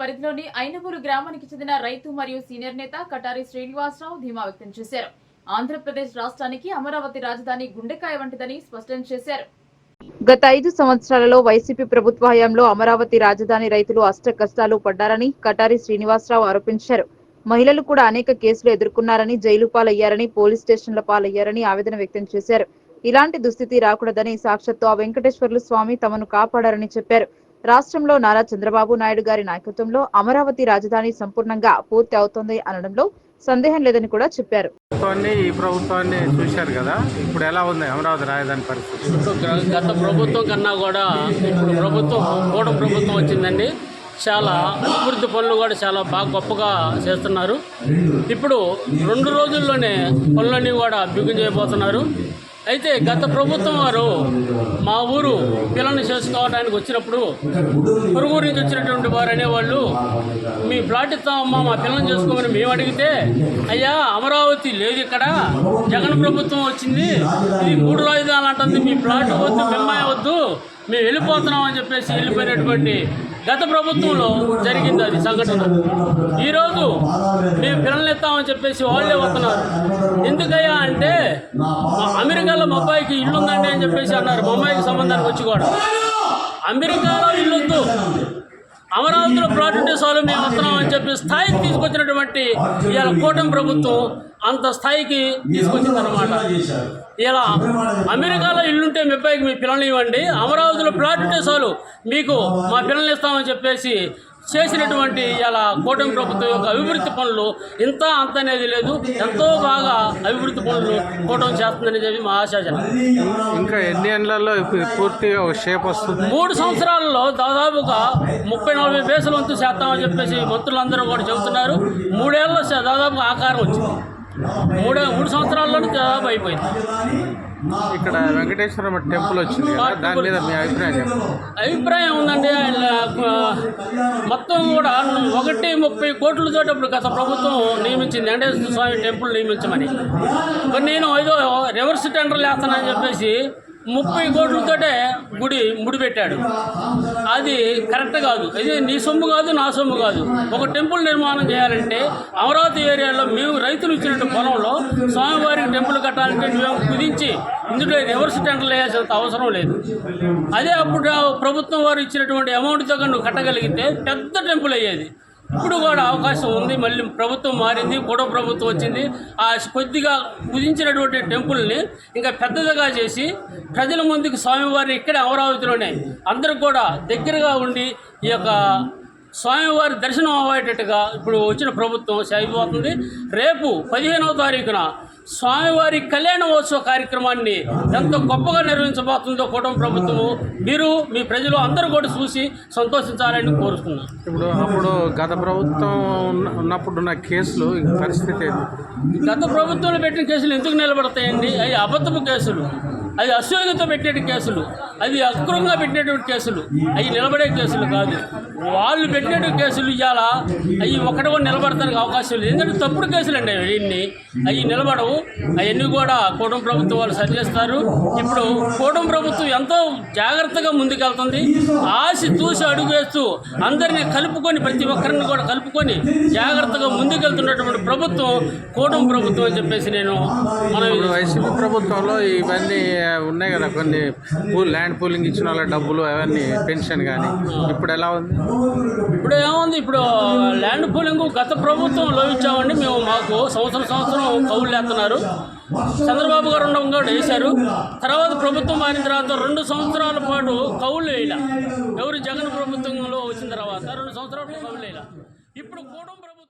పరిధిలోని ఐనపూరు గ్రామానికి చెందిన రైతు మరియు సీనియర్ నేత కటారి శ్రీనివాసరావు ధీమా వ్యక్తం చేశారు. ఆంధ్రప్రదేశ్ రాష్ట్రానికి అమరావతి రాజధాని గుండెకాయ వంటిదని స్పష్టం చేశారు. గత ఐదు సంవత్సరాలలో వైసీపీ ప్రభుత్వ హయాంలో అమరావతి రాజధాని రైతులు అష్ట కష్టాలు పడ్డారని కటారి శ్రీనివాసరావు ఆరోపించారు. మహిళలు కూడా అనేక కేసులు ఎదుర్కొన్నారని జైలు పాలయ్యారని పోలీస్ స్టేషన్ల పాలయ్యారని ఆవేదన వ్యక్తం చేశారు. ఇలాంటి దుస్థితి రాకూడదని సాక్షాత్తు ఆ వెంకటేశ్వర్లు స్వామి తమను కాపాడారని చెప్పారు. రాష్ట్రంలో నారా చంద్రబాబు నాయుడు గారి నాయకత్వంలో అమరావతి రాజధాని సంపూర్ణంగా పూర్తి అవుతోంది అనడంలో సందేహం లేదని కూడా చెప్పారు. ప్రభుత్వాన్ని ఈ ప్రభుత్వాన్ని చూశారు కదా? ఇప్పుడు ఎలా ఉంది అమరావతి రాజధాని పరిస్థితి? గత ప్రభుత్వం కన్నా కూడా ఇప్పుడు ప్రభుత్వం కూడ ప్రభుత్వం వచ్చిందండి. చాలా అభివృద్ధి పనులు కూడా చాలా బాగా గొప్పగా చేస్తున్నారు. ఇప్పుడు రెండు రోజుల్లోనే పనులన్నీ కూడా బిగులు చేయబోతున్నారు. అయితే గత ప్రభుత్వం వారు మా ఊరు పిల్లల్ని చేసుకోవడానికి వచ్చినప్పుడు పొరుగురు నుంచి వచ్చినటువంటి వారు అనేవాళ్ళు మీ ప్లాట్ ఇస్తామమ్మా మా పిల్లల్ని చేసుకోమని మేము అడిగితే అయ్యా అమరావతి లేదు ఇక్కడ జగన్ ప్రభుత్వం వచ్చింది ఇది మూడు రాజధానులు అంటుంది మీ ప్లాట్ వద్దు మిమ్మాయి వద్దు మేము వెళ్ళిపోతున్నాం అని చెప్పేసి వెళ్ళిపోయినటువంటి గత ప్రభుత్వంలో జరిగింది అది సంఘటన. ఈరోజు మేము పిల్లల్ని ఎత్తామని చెప్పేసి వాళ్ళే వస్తున్నారు. ఎందుకయ్యా అంటే అమెరికాలో మా అబ్బాయికి ఇల్లు ఉందండి అని చెప్పేసి అన్నారు. బొంబాయికి అమ్మాయికి సంబంధానికి వచ్చి కూడా. అమెరికాలో ఇల్లుందు అమరావతిలో ప్లాట్ ఉంటే చాలు మేము వస్తున్నాం అని చెప్పి స్థాయికి తీసుకొచ్చినటువంటి ఇవాళ కూటమి ప్రభుత్వం అంత స్థాయికి తీసుకొచ్చిందనమాట ఇలా అమెరికాలో ఇల్లుంటే మీ అబ్బాయికి మీ పిల్లలు ఇవ్వండి. అమరావతిలో ప్లాట్ ఉంటే చాలు మీకు మా పిల్లల్ని ఇస్తామని చెప్పేసి చేసినటువంటి ఇలా కూటమి ప్రభుత్వం యొక్క అభివృద్ధి పనులు ఇంత అంత అనేది లేదు. ఎంతో బాగా అభివృద్ధి పనులు కూటమి చేస్తుందని చెప్పి మా ఆశాజనం. ఇంకా ఎన్ని ఏళ్ళలో ఇప్పుడు పూర్తిగా ఒక షేప్ వస్తుంది? మూడు సంవత్సరాలలో దాదాపుగా ముప్పై నలభై బేసులు వంతు చేస్తామని చెప్పేసి మంత్రులందరూ కూడా చెబుతున్నారు. మూడేళ్ళలో దాదాపుగా ఆకారం వచ్చింది. మూడే మూడు సంవత్సరాల్లోనే దాదాపు అయిపోయింది. ఇక్కడ వెంకటేశ్వర టెంపుల్ వచ్చింది దాని మీద మీ అభిప్రాయం అభిప్రాయం ఉందండి. ఆయన, మొత్తం కూడా ఒకటి ముప్పై కోట్లు చోటప్పుడు గత ప్రభుత్వం నియమించింది. వెంకటేశ్వర స్వామి టెంపుల్ నియమించమని. మరి నేను ఏదో రివర్స్ టెండర్లు వేస్తానని చెప్పేసి ముప్పై కోట్లతోటే గుడి ముడిపెట్టాడు. అది కరెక్ట్ కాదు. ఇది నీ సొమ్ము కాదు నా సొమ్ము కాదు. ఒక టెంపుల్ నిర్మాణం చేయాలంటే అమరావతి ఏరియాలో మేము రైతులు ఇచ్చినట్టు పొలంలో స్వామివారికి టెంపుల్ కట్టాలంటే మేము కుదించి ఇందులో రివర్స్ టెండర్లు వేయాల్సినంత అవసరం లేదు. అదే అప్పుడు ప్రభుత్వం వారు ఇచ్చినటువంటి అమౌంట్తో కనుక నువ్వు కట్టగలిగితే పెద్ద టెంపుల్ అయ్యేది. ఇప్పుడు కూడా అవకాశం ఉంది. మళ్ళీ ప్రభుత్వం మారింది కూడా ప్రభుత్వం వచ్చింది. ఆ కొద్దిగా కుదించినటువంటి టెంపుల్ని ఇంకా పెద్దదిగా చేసి ప్రజల ముందుకు స్వామివారిని ఇక్కడే అమరావతిలోనే అందరూ కూడా దగ్గరగా ఉండి ఈ యొక్క స్వామివారి దర్శనం అవ్వేటట్టుగా ఇప్పుడు వచ్చిన ప్రభుత్వం సాగిపోతుంది రేపు పదిహేనవ తారీఖున స్వామివారి కళ్యాణోత్సవ కార్యక్రమాన్ని ఎంత గొప్పగా నిర్వహించబోతుందో కూటమి ప్రభుత్వము మీరు మీ ప్రజలు అందరూ కూడా చూసి సంతోషించాలని కోరుతున్నాను ఇప్పుడు అప్పుడు గత ప్రభుత్వం ఉన్న- ఉన్నప్పుడున్న కేసులు పరిస్థితి? గత ప్రభుత్వంలో పెట్టిన కేసులు ఎందుకు నిలబడతాయండి? అవి అబద్ధపు కేసులు. అది అసూయతో పెట్టిన కేసులు. అది అక్రమంగా పెట్టినటువంటి కేసులు. అవి నిలబడే కేసులు కాదు. వాళ్ళు పెట్టినటువంటి కేసులు ఇవాళ అవి ఒకటవ నిలబడతానికి అవకాశం లేదు. ఎందుకంటే తప్పుడు కేసులు అండి అవన్నీ అవి నిలబడవు. అవన్నీ కూడా కూటమి ప్రభుత్వం వాళ్ళు సరిచేస్తారు. ఇప్పుడు కూటమి ప్రభుత్వం ఎంతో జాగ్రత్తగా ముందుకెళ్తుంది. ఆశ చూసి అడుగు వేస్తూ అందరినీ కలుపుకొని ప్రతి ఒక్కరిని కూడా కలుపుకొని జాగ్రత్తగా ముందుకెళ్తున్నటువంటి ప్రభుత్వం కూటమి ప్రభుత్వం అని చెప్పేసి నేను మనం వైసీపీ ప్రభుత్వంలో ఇవన్నీ ఉన్నాయి కదా కొన్ని పూ ల్యాండ్ పూలింగ్ ఇచ్చిన వాళ్ళ డబ్బులు అవన్నీ పెన్షన్ కానీ ఇప్పుడు ఎలా ఉంది? ఇప్పుడు ఏముంది ఇప్పుడు ల్యాండ్ పూలింగ్ గత ప్రభుత్వంలో ఇచ్చామండి మేము మాకు సంవత్సరం సంవత్సరం కౌలు వేస్తున్నారు చంద్రబాబు గారు ఉండడం కూడా వేశారు. తర్వాత ప్రభుత్వం మారిన తర్వాత రెండు సంవత్సరాల పాటు కౌలు వేయాల. ఎవరు జగన్ ప్రభుత్వంలో వచ్చిన తర్వాత రెండు సంవత్సరాలు కౌలు వేయాల. ఇప్పుడు కూడా